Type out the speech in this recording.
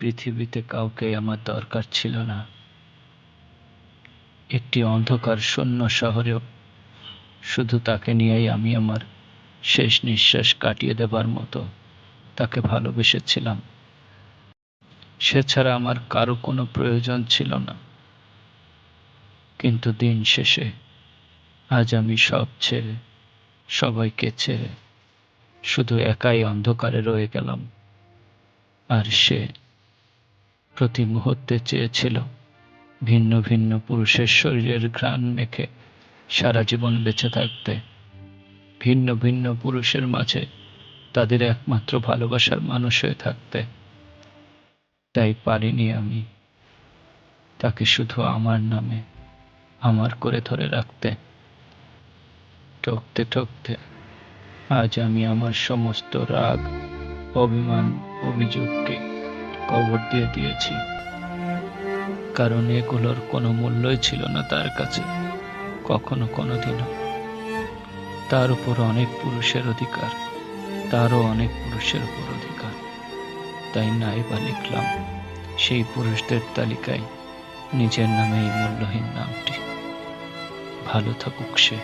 পৃথিবীতে কাউকে আমার দরকার ছিল না। একটি অন্ধকার শূন্য শহরেও শুধু তাকে নিয়েই আমি আমার শেষ নিঃশ্বাস কাটিয়ে দেবার মতো তাকে ভালোবেসেছিলাম। সে ছাড়া আমার কারও কোনো প্রয়োজন ছিল না। কিন্তু দিন শেষে আজ আমি সব ছেড়ে সবাইকে ছেড়ে শুধু একাই অন্ধকারে রয়ে গেলাম। আর সে প্রতি মুহূর্তে চেয়েছিল। ভিন্ন ভিন্ন পুরুষের শরীরের ঘ্রাণ মেখে সারা জীবন বেঁচে থাকতে। ভিন্ন ভিন্ন পুরুষের মাঝে তাদের একমাত্র ভালোবাসার মানুষ হয়ে থাকতে। তাই পারিনি আমি তাকে শুধু আমার নামে, আমার করে ধরে রাখতে। ঠকতে ঠকতে আজ আমি আমার সমস্ত রাগ, অভিমান, অভিযোগকে কবর দিয়ে দিয়েছি। কারণ এগুলোর কোনো মূল্যই ছিল না তার কাছে, কখনো কোনো দিনও তার উপর অনেক পুরুষের অধিকার, তারও অনেক পুরুষের উপর অধিকার। তাই নাই বা লিখলাম, সেই পুরুষদের তালিকায় নিজের নামে এই মূল্যহীন নামটি। ভালো থাকুক সে।